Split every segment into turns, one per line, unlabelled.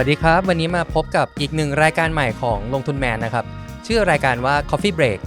วัสดีครับ วันนี้มาพบกับอีกหนึ่งรายการใหม่ของลงทุนแมนนะครับ ชื่อรายการว่า Coffee Break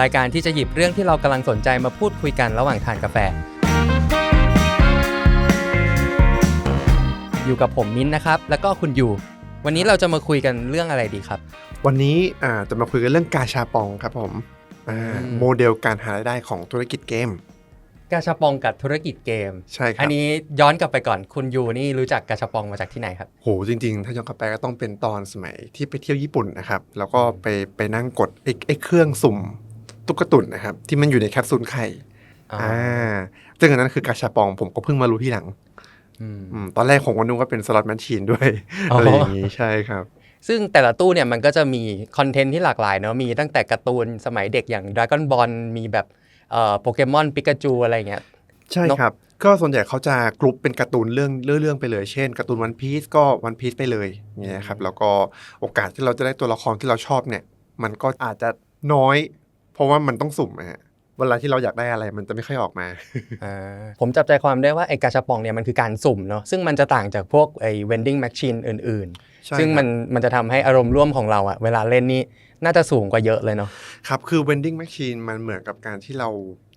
รายการที่จะหยิบเรื่องที่เรากำลังสนใจมาพูดคุยกันระหว่างทานกาแฟ อยู่กับผมมิ้นท์นะครับ แล้วก็คุณยูวันนี้เราจะมาคุยกันเรื่องอะไรดีครับ
วันนี้อ่าจะมาคุยกันเรื่องกาชาปองครับผมอ่า
อืม
โมเดลการหารายได้ของธุรกิจเกม
กาชาปองกับธุรกิจเกม
ใช่ค
อั
รับ
นนี้ย้อนกลับไปก่อนคุณยูนี่รู้จักกาชาปองมาจากที่ไหนครับ
โหจริงๆ ถ้าย้อนกลับไปก็ต้องเป็นตอนสมัยที่ไปเที่ยวญี่ปุ่นนะครับ แล้วก็ไปไปนั่งกดไอ้ไอ้เครื่องสุ่มตุ๊กตุนนะครับ ที่มันอยู่ในแคปซูลไข่
อ๋อ
อ่าซึ่งอันนั้นคือกาชาปองผมก็เพิ่งมารู้ที่หลัง
อืม
อืมตอนแรกผมก็นึกว่าเป็นสล็อตแมชชีนด้วย
อ๋ออ
อะไรอย่างนี้ใช่ครับ
ซึ่งแต่ละตู้เนี่ยมันก็จะมีคอนเทนต์ที่หลากหลายเนาะมีตั้งแต่การ์ตูนสมัยเด็กอย่าง Dragon Ball มีแบบเอ่อ โปเกมอนปิกาจูอะไรเงี้ย
ใช่
เนอะ
ครับ ก็ส่วนใหญ่เขาจะกรุ๊ปเป็นการ์ตูนเรื่องเรื่องเรื่องไปเลย เช่นการ์ตูนวันพีซก็วันพีซไปเลยอย่างเงี้ยครับแล้วก็โอกาสที่เราจะได้ตัวละครที่เราชอบเนี่ย มันก็อาจจะน้อย เพราะว่ามันต้องสุ่มนะฮะ เวลาที่เราอยากได้อะไรมันจะไม่ค่อยออกมา
อ่าผมจับใจความได้ว่าไอ้กาชาปองเนี่ยมันคือการสุ่มเนาะซึ่งมันจะต่างจากพวกไอ้ vending machine อื่น
ใช่
ๆซึ่ง
ครับ
มันมันจะทำให้อารมณ์ร่วมของเราอะเวลาเล่นนี่น่าจะสูงกว่าเยอะเลยเนาะ
ครับคือ vending machine มันเหมือนกับการที่เรา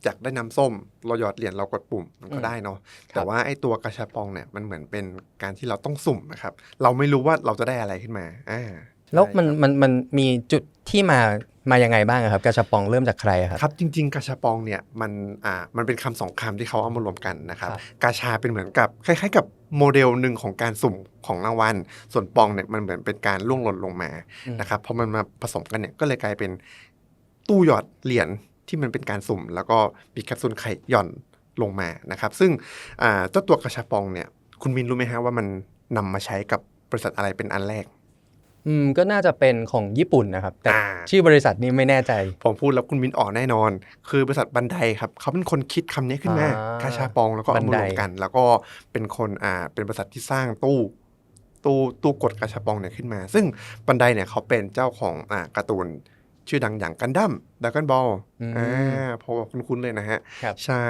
อยากได้น้ำส้ม เราหยอดเหรียญเรากดปุ่มมันก็
อืม
ได้เนาะ
ครับ
แต่ว่าไอ้ตัวกระชาปองเนี่ยมันเหมือนเป็นการที่เราต้องสุ่มนะครับเราไม่รู้ว่าเราจะได้อะไรขึ้นมาอ่า
แล้วมัน
ใช่ครับ
มันมันมีจุดที่มา มายังไงบ้างอะครับกาชาปองเริ่มจากใครอะครับ
ครับจริง ๆกาชาปองเนี่ยมันอ่ามันเป็นคำสองคำที่เขาเอามารวมกันนะครับ
ครับ
กาชาเป็นเหมือนกับคล้าย ๆ กับโมเดลหนึ่งของการสุ่มของรางวัล ส่วนปองเนี่ยมันเหมือนเป็นการล่วงหล่นลงมา
อืม
นะครับพอมันมาผสมกันเนี่ยก็เลยกลายเป็นตู้หยอดเหรียญที่มันเป็นการสุ่ม แล้วก็มีแคปซูลไข่หย่อนลงมานะครับ ซึ่งอ่าเจ้าตัวกาชาปองเนี่ยคุณมินรู้ไหมฮะว่ามันนำมาใช้กับบริษัทอะไรเป็นอันแรก
อืมก็น่าจะเป็นของญี่ปุ่นนะครับ แต่
อ่า
ชื่อบริษัทนี้ไม่แน่ใจ
ผมพูดแล้วคุณมินออกแน่นอน คือบริษัทบันไดครับเขาเป็นคนคิดคำนี้ขึ้นมา
อ่ากา
ชาปองแล้วก็เอา
บั
มาน
ได
รวมกัน แล้วก็เป็นคนอ่าเป็นบริษัทที่สร้างตู้ ตู้ตู้กดกาชาปองเนี่ยขึ้นมา ซึ่งบันไดเนี่ยเขาเป็นเจ้าของอ่าการ์ตูนชื่อดังอย่างกันดั้มดักกันบอล
อืม
อ่าเพราะว่าคุ้นๆเลยนะฮะ
ครับ
ใช่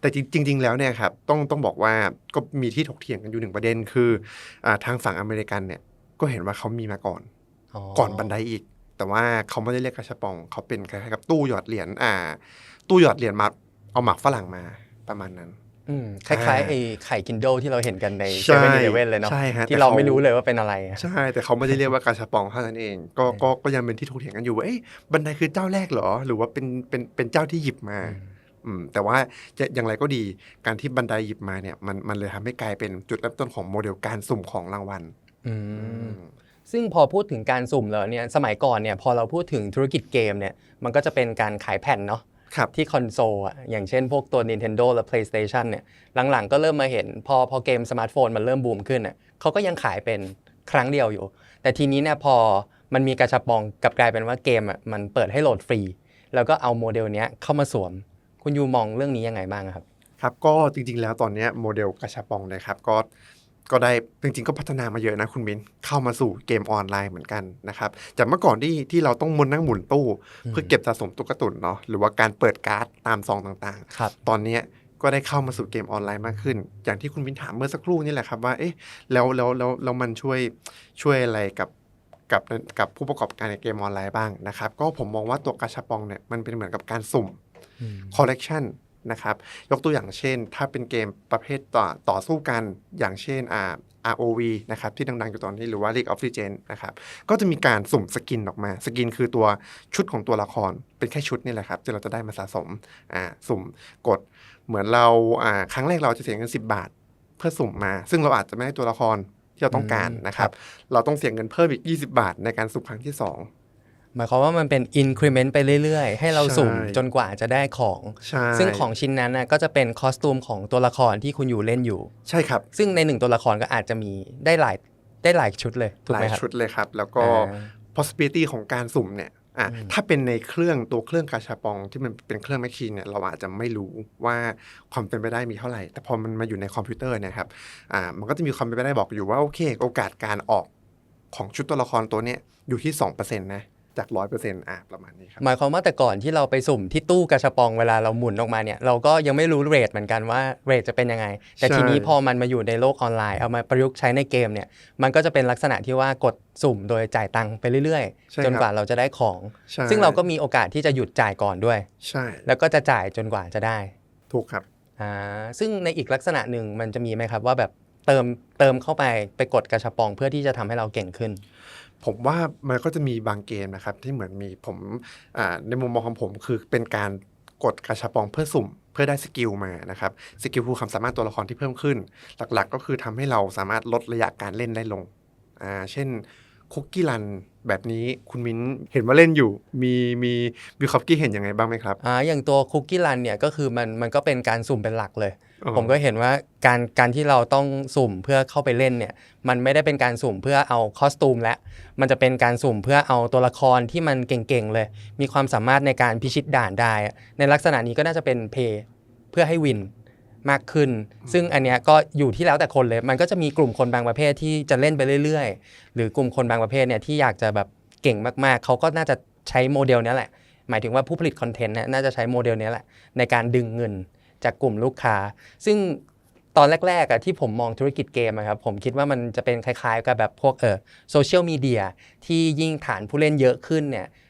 แต่จริง ๆ แล้วเนี่ยครับต้องต้องบอกว่าก็มีที่ถกเถียงกันอยู่หนึ่งประเด็นคืออ่าทางฝั่งอเมริกันเนี่ย ก็เห็นว่าเขามีมาก่อน ก่อนบันไดอีก แต่ว่าเขาไม่ได้เรียกกระชาปอง เขาเป็นคล้ายๆกับตู้หยอดเหรียญอ่า ตู้หยอดเหรียญมาเอาหมักฝรั่งมาประมาณนั้น
อืมคล้าย
อ่า
ๆไอ้ไข่กินโดที่เราเห็นกันใน
ใช่
เซเว่นอีเลเว่นเลยเนาะ
ใช่ฮะ
ที่
แต่
เรา
เขา
ไม่รู้เลยว่าเป็นอะไรอะ
ใช่ แต่เขาไม่ได้เรียกว่ากาชาปองเท่านั้นเอง ก็ก็ก็ยังเป็นที่ถกเถียงกันอยู่ว่าเอ๊ะบันไดคือเจ้าแรกเหรอ หรือว่าเป็นเป็นเป็นเจ้าที่หยิบมาอืมแต่ว่าจะอย่างไรก็ดีการที่บันไดหยิบมาเนี่ยมันมันเลยทำให้กลายเป็นจุดเริ่มต้นของโมเดลการสุ่มของรางวัล
อืม ซึ่งพอพูดถึงการสุ่มแล้วเนี่ยสมัยก่อนเนี่ยพอเราพูดถึงธุรกิจเกมเนี่ยมันก็จะเป็นการขายแผ่นเนาะ
ครับ
ที่คอนโซลอะอย่างเช่นพวกตัว Nintendo และ PlayStation เนี่ยหลังๆ ก็เริ่มมาเห็น พอพอเกมสมาร์ทโฟนมันเริ่มบูมขึ้นน่ะเขาก็ยังขายเป็นครั้งเดียวอยู่ แต่ทีนี้เนี่ยพอมันมีกระชับปองกลับกลายเป็นว่าเกมอะมันเปิดให้โหลดฟรี แล้วก็เอาโมเดลเนี้ยเข้ามาสวม คุณยูมองเรื่องนี้ยังไงบ้างครับ
ครับก็จริงๆแล้วตอนเนี้ยโมเดลกาชาปองเนะครับก็ ก็ได้จริงๆก็พัฒนามาเยอะนะคุณบินเข้ามาสู่เกมออนไลน์เหมือนกันนะครับจากเมื่อก่อนที่ที่เราต้องมนนั่งหมุนตู้ เพื่อเก็บสะสมตุ๊กตุนเนาะหรือว่าการเปิดการ์ดตามซองต่าง
ครับ
ๆตอนเนี้ยก็ได้เข้ามาสู่เกมออนไลน์มากขึ้น อย่างที่คุณบินถามเมื่อสักครู่นี่แหละครับว่าเอ๊ะแล้วแล้วแล้วแล้วมันช่วยช่วยอะไรกับกับกับผู้ประกอบการในเกมออนไลน์บ้างนะครับก็ผมมองว่าตัวกาชาปองเนี่ยมันเป็นเหมือนกับการสุ่มคอลเลกชัน นะครับยกตัวอย่างเช่น ถ้าเป็นเกมประเภทต่อต่อสู้กันอย่างเช่นอ่า ROV นะครับที่ดังๆอยู่ตอนนี้หรือว่า League of Legends นะครับก็จะมีการสุ่มสกินออกมา สกินคือตัวชุดของตัวละคร เป็นแค่ชุดนี่แหละครับที่เราจะได้มาสะสมอ่าสุ่มกดเหมือนเราอ่าครั้งแรกเราจะเสียเงิน 10 บาท เพื่อสุ่มมา ซึ่งเราอาจจะไม่ได้ตัวละครที่เราต้องการ
อืม
นะครับ เราต้องเสียเงินเพิ่มอีก 20 บาทในการสุ่มครั้งที่สอง
หมายความว่ามันเป็น increment ไปเรื่อยๆ ให้เราสุ่ม
ใช่
จนกว่าจะได้ของ
ใช่
ซึ่งของชิ้นนั้นนะก็จะเป็นคอสตูมของตัวละครที่คุณอยู่เล่นอยู่
ใช่ครับ
ซึ่งในหนึ่งตัวละครก็อาจจะมีได้หลายได้หลายชุดเลยถูก
ห
ไห
ลามย
ครับ
ชุดเลยครับ แล้วก็
อ่า
possibility ของการสุ่มเนี่ยอะ
อืม
ถ้าเป็นในเครื่องตัวเครื่องกาชาปองที่มันเป็นเครื่องแมชชีนเนี่ยเราอาจจะไม่รู้ว่าความเป็นไปได้มีเท่าไหร่ แต่พอมันมาอยู่ในคอมพิวเตอร์เนี่ยครับอ่ามันก็จะมีความเป็นไปได้บอกอยู่ว่าโอเค โอกาสการออกของชุดตัวละครตัวเนี้ยอยู่ที่2%นะ จากร้อยเปอร์เซ็นต์อะประมาณนี้ครับ
หมายความว่าแต่ก่อนที่เราไปสุ่มที่ตู้กระชบปองเวลาเราหมุนออกมาเนี่ยเราก็ยังไม่รู้เรทเหมือนกันว่าเรทจะเป็นยังไง แต่
ใช่
ทีนี้พอมันมาอยู่ในโลกออนไลน์เอามาประยุกต์ใช้ในเกมเนี่ยมันก็จะเป็นลักษณะที่ว่ากดสุ่มโดยจ่ายตังค์ไปเรื่อย
ใช่
ๆจน
ครับ
กว่าเราจะได้ของ
ใช่
ซึ่งเราก็มีโอกาสที่จะหยุดจ่ายก่อนด้วย
ใช่
แล้วก็จะจ่ายจนกว่าจะได้
ถูกครับ
อ่าซึ่งในอีกลักษณะหนึ่งมันจะมีไหมครับว่าแบบเติมเติมเข้าไปไปกดกระชับปองเพื่อที่จะทำให้เราเก่งขึ้น
ผมว่ามันก็จะมีบางเกมนะครับ ที่เหมือนมีผมในมุมมองของผมคือเป็นการกดกระชับปองเพื่อสุ่มเพื่อได้สกิลมานะครับสกิลคือความสามารถตัวละครที่เพิ่มขึ้น หลักๆ ก็คือทำให้เราสามารถลดระยะการเล่นได้ลงอ่าเช่น คุกกี้รันแบบนี้คุณมิ้นเห็นว่าเล่นอยู่ มีมีวิคอฟกี้เห็นยังไงบ้างไหมครับ
อ่าอย่างตัวคุกกี้รันเนี่ยก็คือมันมันก็เป็นการสุ่มเป็นหลักเลย
อ๋อ
ผมก็เห็นว่าการการที่เราต้องสุ่มเพื่อเข้าไปเล่นเนี่ยมันไม่ได้เป็นการสุ่มเพื่อเอาคอสตูมและมันจะเป็นการสุ่มเพื่อเอาตัวละครที่มันเก่งๆเลย มีความสามารถในการพิชิตด่านได้อะในลักษณะนี้ก็น่าจะเป็นเพย์เพื่อให้วิน มากขึ้น ซึ่งอันเนี้ยก็อยู่ที่แล้วแต่คนเลย มันก็จะมีกลุ่มคนบางประเภทที่จะเล่นไปเรื่อยๆ หรือกลุ่มคนบางประเภทเนี่ยที่อยากจะแบบเก่งมากๆ เขาก็น่าจะใช้โมเดลเนี้ยแหละ หมายถึงว่าผู้ผลิตคอนเทนต์เนี่ยน่าจะใช้โมเดลเนี้ยแหละ ในการดึงเงินจากกลุ่มลูกค้า ซึ่งตอนแรกๆอะที่ผมมองธุรกิจเกมอะครับผมคิดว่ามันจะเป็นคล้ายๆ กับแบบพวกเออโซเชียลมีเดียที่ยิ่งฐานผู้เล่นเยอะขึ้นเนี่ยเอ่อ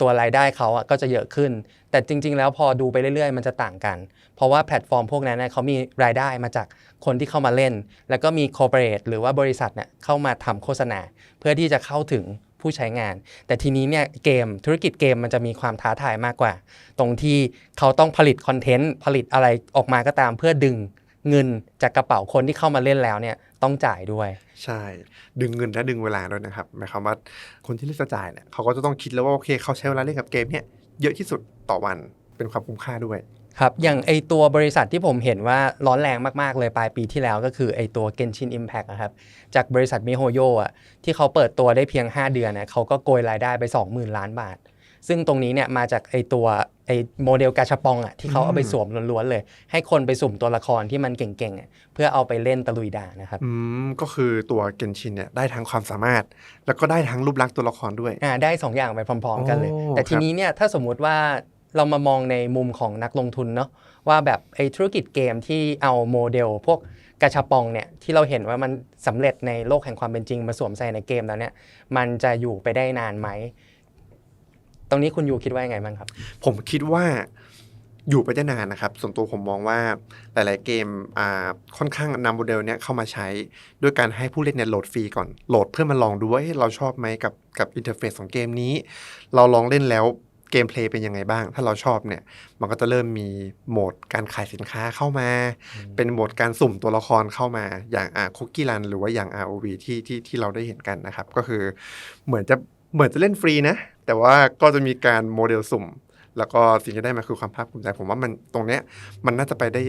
ตัวรายได้เขาอะก็จะเยอะขึ้น แต่จริง ๆ แล้วพอดูไปเรื่อย ๆ มันจะต่างกัน เพราะว่าแพลตฟอร์มพวกนั้นเนี่ยเขามีรายได้มาจากคนที่เข้ามาเล่น แล้วก็มีคอร์เปอเรทหรือว่าบริษัทเนี่ยเข้ามาทำโฆษณา เพื่อที่จะเข้าถึงผู้ใช้งาน แต่ทีนี้เนี่ยเกมธุรกิจเกมมันจะมีความท้าทายมากกว่า ตรงที่เขาต้องผลิตคอนเทนต์ผลิตอะไรออกมาก็ตามเพื่อดึง เงินจากกระเป๋าคนที่เข้ามาเล่นแล้วเนี่ยต้องจ่ายด้วย
ใช่ ดึงเงินและดึงเวลาด้วยนะครับหมายความว่าคนที่เลือกจะจ่ายเนี่ยเขาก็จะต้องคิดแล้วว่าโอเคเขาใช้เวลาเล่นกับเกมเนี่ยเยอะที่สุดต่อวันเป็นความคุ้มค่าด้วย
ครับ อย่างไอตัวบริษัทที่ผมเห็นว่าร้อนแรงมาก ๆ เลยปลายปีที่แล้วก็คือไอตัว Genshin Impact นะครับ จากบริษัท MiHoYo อะที่เขาเปิดตัวได้เพียง 5 เดือนนะเขาก็โกยรายได้ไป 20,000 ล้านบาท ซึ่งตรงนี้เนี่ยมาจากไอตัวไอโมเดลกาชาปองอะที่เขาเอาไปสวมล้วนๆเลย ให้คนไปสุ่มตัวละครที่มันเก่งๆอะเพื่อเอาไปเล่นตะลุยด่านนะครับ
อืมก็คือตัวเกนชินเนี่ยได้ทั้งความสามารถ แล้วก็ได้ทั้งรูปลักษณ์ตัวละครด้วย
อ่าได้ 2 อย่างไปพร้อม ๆ กันเลย
โอ้
แต่ที
ครับ
นี้เนี่ยถ้าสมมุติว่าเรามามองในมุมของนักลงทุนเนาะว่าแบบไอ้ธุรกิจเกมที่เอาโมเดล พวกกระชับปองเนี่ยที่เราเห็นว่ามันสำเร็จในโลกแห่งความเป็นจริงมาสวมใส่ในเกมแล้วเนี่ยมันจะอยู่ไปได้นานไหม ตรงนี้คุณยูคิดว่ายังไงบ้างครับ
ผมคิดว่าอยู่ไปได้นานนะครับ ส่วนตัวผมมองว่าหลาย ๆ เกมอ่าค่อนข้างนำโมเดลเนี้ยเข้ามาใช้ด้วยการให้ผู้เล่นเนี่ยโหลดฟรีก่อนโหลดเพื่อมาลองดูว่าเฮ้ยเราชอบไหมกับกับอินเทอร์เฟซของเกมนี้ เราลองเล่นแล้วเกมเพลย์เป็นยังไงบ้าง ถ้าเราชอบเนี่ย มันก็จะเริ่มมีโหมดการขายสินค้าเข้ามา เป็นโหมดการสุ่มตัวละครเข้ามา อย่างอ่าคุกกี้รันหรือว่าอย่าง ROV ที่ที่ที่เราได้เห็นกันนะครับ ก็คือเหมือนจะ เหมือนจะเล่นฟรีนะ แต่ว่าก็จะมีการโมเดลสุ่ม แล้วก็สิ่งที่ได้มาคือความภาคภูมิใจผมว่ามันตรงเนี้ยมันน่าจะไปได้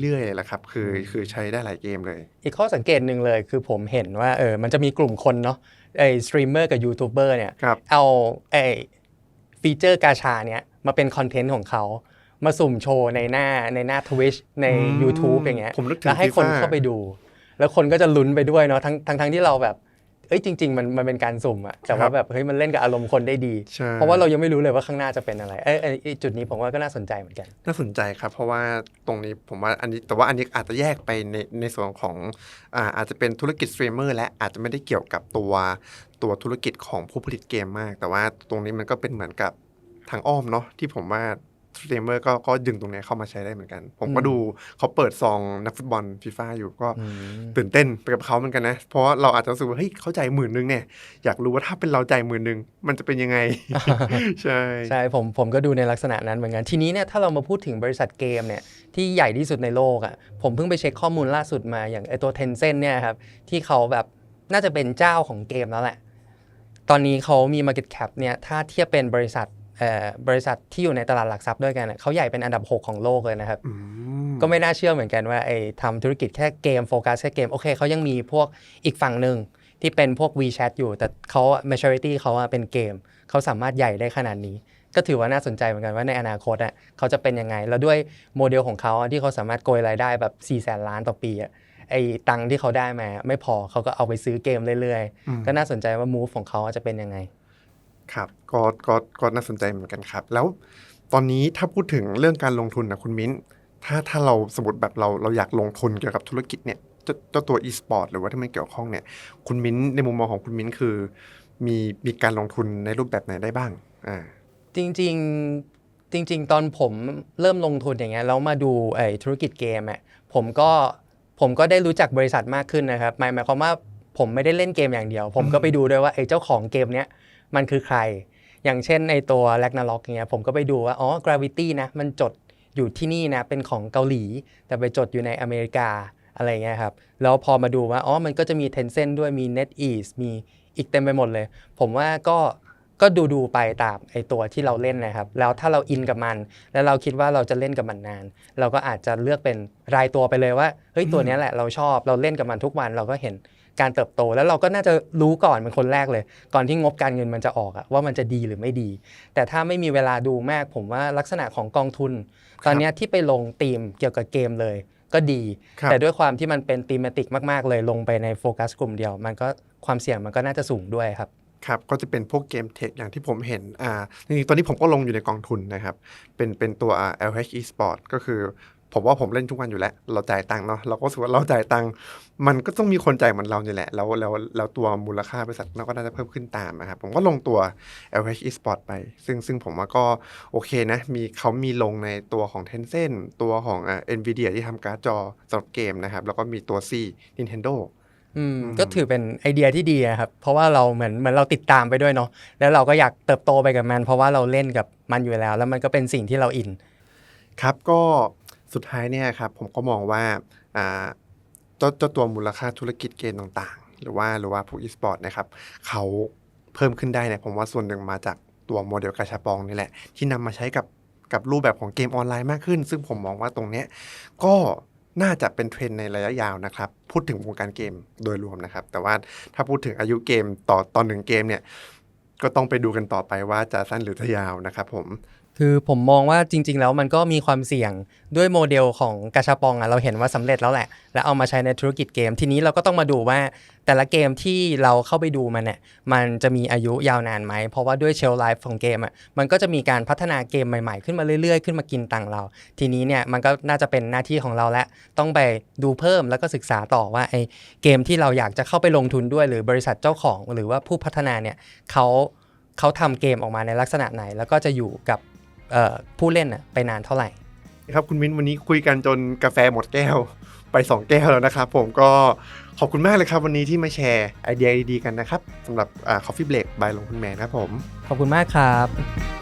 เรื่อยๆแหละครับ คือคือใช้ได้หลายเกมเลย
อีกข้อสังเกตหนึ่งเลยคือผมเห็นว่าเออมันจะมีกลุ่มคนเนาะไอ้สตรีมเมอร์กับยูทูบเบอร์เนี่ย
ครับ
เอาไอ้ฟีเจอร์กาชาเนี่ยมาเป็นคอนเทนต์ของเขามาสุ่มโชว์ในหน้าในหน้า Twitch ใน
อืม
YouTube อย่างเงี้ย
ผมนึกถึง
แล้วให้คน
FIFA
เข้าไปดู แล้วคนก็จะลุ้นไปด้วยเนาะทั้งทั้งทั้งที่เราแบบเอ้ยจริง ๆ มันมันเป็นการสุ่มอะแต่ว่าแบบเฮ้ยมันเล่นกับอารมณ์คนได้ดี
ใช่
เพราะว่าเรายังไม่รู้เลยว่าข้างหน้าจะเป็นอะไรเอ้ยเอ้ยไอ้จุดนี้ผมว่าก็น่าสนใจเหมือนกัน
น่าสนใจครับ เพราะว่าตรงนี้ผมว่าอันนี้แต่ว่าอันนี้อาจจะแยกไปในในส่วนของอ่าอาจจะเป็นธุรกิจสตรีมเมอร์และอาจจะไม่ได้เกี่ยวกับตัวตัวธุรกิจของผู้ผลิตเกมมาก แต่ว่าตรงนี้มันก็เป็นเหมือนกับทางอ้อมเนาะที่ผมว่า สตรีมเมอร์ก็ก็ดึงตรงนี้เข้ามาใช้ได้เหมือนกัน ผมก็
อืม
ดูเขาเปิดซองนักฟุตบอลฟีฟ่าอยู่ก็
อืม
ตื่นเต้นไปกับเขาเหมือนกันนะ เพราะว่าเราอาจจะรู้สึกว่าเฮ้ยเขาจ่ายหมื่นนึงเนี่ยอยากรู้ว่าถ้าเป็นเราจ่ายหมื่นนึงมันจะเป็นยังไง ใช่
ใช่ผมผมก็ดูในลักษณะนั้นเหมือนกัน ทีนี้เนี่ยถ้าเรามาพูดถึงบริษัทเกมเนี่ยที่ใหญ่ที่สุดในโลกอะ่ะผมเพิ่งไปเช็คข้อมูลล่าสุดมาอย่างไอตัว Tencent เนี่ยครับที่เขาแบบน่าจะเป็นเจ้าของเกมแล้วแหละ ตอนนี้เขามี Market Cap เนี่ยถ้าเทียบเป็นบริษัทเอ่อ บริษัทที่อยู่ในตลาดหลักทรัพย์ด้วยกันอะเขาใหญ่เป็นอันดับ 6 ของโลกเลยนะครับ
อืม
ก็ไม่น่าเชื่อเหมือนกันว่าไอ้ทำธุรกิจแค่เกมโฟกัสแค่เกม โอเคเขายังมีพวกอีกฝั่งหนึ่งที่เป็นพวก WeChat อยู่ แต่เขาอะ majority เขาอะเป็นเกม เขาสามารถใหญ่ได้ขนาดนี้ ก็ถือว่าน่าสนใจเหมือนกันว่าในอนาคตอะเขาจะเป็นยังไง แล้วด้วยโมเดลของเขาอะที่เขาสามารถโกยรายได้แบบ4ี่แสนล้านต่อปีอะไอ้ตังค์ที่เขาได้มา ไม่พอเขาก็เอาไปซื้อเกมเรื่อย
อืม
ๆก็น่าสนใจว่า move ของเขาจะเป็นยังไง
ครับก็ก็ก็น่าสนใจเหมือนกันครับ แล้วตอนนี้ถ้าพูดถึงเรื่องการลงทุนนะคุณมิ้น ถ้าถ้าเราสมมติแบบเราเราอยากลงทุนเกี่ยวกับธุรกิจเนี่ยเจ้าตัว e-sport หรือว่าที่มันเกี่ยวข้องเนี่ย คุณมิ้นในมุมมองของคุณมิ้นคือ มีมีการลงทุนในรูปแบบไหนได้บ้างอ่า
จริงๆจริง ๆ ตอนผมเริ่มลงทุนอย่างเงี้ยแล้วมาดูไอ้ธุรกิจเกมอะผมก็ผมก็ได้รู้จักบริษัทมากขึ้นนะครับหมายหมายความว่าผมไม่ได้เล่นเกมอย่างเดียว ผมก็ไปดูด้วยว่าไอ้เจ้าของเกมเนี้ย มันคือใคร อย่างเช่นในตัว r a g n a r o k เงี้ยผมก็ไปดูว่า อ๋อ Gravity นะ มันจดอยู่ที่นี่นะ เป็นของเกาหลี แต่ไปจดอยู่ในอเมริกาอะไรเงี้ยครับ แล้วพอมาดูว่า อ๋อ มันก็จะมี Tencent ด้วยมี NetEase มีอีกเต็มไปหมดเลย ผมว่าก็ก็ดูดูๆไปตามไอตัวที่เราเล่นนะครับ แล้วถ้าเราอินกับมัน แล้วเราคิดว่าเราจะเล่นกับมันนาน เราก็อาจจะเลือกเป็นรายตัวไปเลยว่า เฮ้ย ตัวนี้แหละเราชอบ เราเล่นกับมันทุกวัน เราก็เห็น การเติบโต แล้วเราก็น่าจะรู้ก่อนเป็นคนแรกเลย ก่อนที่งบการเงินมันจะออกอะว่ามันจะดีหรือไม่ดี แต่ถ้าไม่มีเวลาดูมาก ผมว่าลักษณะของกองทุน ตอนเนี้ยที่ไปลงธีมเกี่ยวกับเกมเลยก็ดี
ครับ
แต่ด้วยความที่มันเป็นธีมติกมากๆ เลยลงไปในโฟกัสกลุ่มเดียว มันก็ความเสี่ยงมันก็น่าจะสูงด้วยครับ
ครับก็จะเป็นพวกเกมเทคอย่างที่ผมเห็นอ่าจริงๆตอนนี้ผมก็ลงอยู่ในกองทุนนะครับ เป็นเป็นตัว LH Esport ก็คือ ผมว่าผมเล่นทุกวันอยู่แล้ว เราจ่ายตังค์เนาะเราก็รู้สึกว่าเราจ่ายตังค์มันก็ต้องมีคนจ่ายเหมือนเราเนี่ยแหละ แล้วแล้วแล้วตัวมูลค่าบริษัทเราก็น่าจะเพิ่มขึ้นตามนะครับ ผมก็ลงตัว LH Esport ไป ซึ่งซึ่งผมว่าก็โอเคนะ มีเขามีลงในตัวของ Tencent ตัวของอ่า Nvidia ที่ทำการ์ดจอสำหรับเกมนะครับ แล้วก็มีตัว C Nintendo
อืม
อืม
ก็ถือเป็นไอเดียที่ดีอะครับ เพราะว่าเราเหมือนเหมือนเราติดตามไปด้วยเนาะแล้วเราก็อยากเติบโตไปกับมัน เพราะว่าเราเล่นกับมันอยู่แล้ว แล้วมันก็เป็นสิ่งที่เราอิน
ครับก็ สุดท้ายเนี่ยครับผมก็มองว่าเจ้าตัวมูลค่าธุรกิจเกมต่างๆ หรือว่าหรือว่าพวก e-sport นะครับเขาเพิ่มขึ้นได้เนี่ยผมว่าส่วนหนึ่งมาจากตัวโมเดลกาชาปองนี่แหละ ที่นำมาใช้กับกับรูปแบบของเกมออนไลน์มากขึ้น ซึ่งผมมองว่าตรงเนี้ยก็น่าจะเป็นเทรนในระยะยาวนะครับ พูดถึงวงการเกมโดยรวมนะครับ แต่ว่าถ้าพูดถึงอายุเกมต่อตอนหนึ่งเกมเนี่ยก็ต้องไปดูกันต่อไปว่าจะสั้นหรือจะยาวนะครับผม
คือผมมองว่าจริง ๆ แล้วมันก็มีความเสี่ยงด้วยโมเดลของกาชาปองอะเราเห็นว่าสำเร็จแล้วแหละ แล้วเอามาใช้ในธุรกิจเกม ทีนี้เราก็ต้องมาดูว่าแต่ละเกมที่เราเข้าไปดูมันเนี่ยมันจะมีอายุยาวนานไหม เพราะว่าด้วยเชลไลฟ์ของเกมอะมันก็จะมีการพัฒนาเกมใหม่ๆ ขึ้นมาเรื่อยๆ ขึ้นมากินตังเรา ทีนี้เนี่ยมันก็น่าจะเป็นหน้าที่ของเราแล้วต้องไปดูเพิ่มแล้วก็ศึกษาต่อว่าไอ้เกมที่เราอยากจะเข้าไปลงทุนด้วย หรือบริษัทเจ้าของหรือว่าผู้พัฒนาเนี่ยเขาเขาทำเกมออกมาในลักษณะไหน แล้วก็จะอยู่กับ ผู้เล่นน่ะไปนานเท่าไหร่
ครับคุณมิ้นวันนี้คุยกันจนกาแฟหมดแก้วไป 2 แก้วแล้วนะครับ ผมก็ขอบคุณมากเลยครับ วันนี้ที่มาแชร์ไอเดียดีๆกันนะครับสำหรับอ่า Coffee Break บายลงคุณแมนครับผม
ขอบคุณมากครับ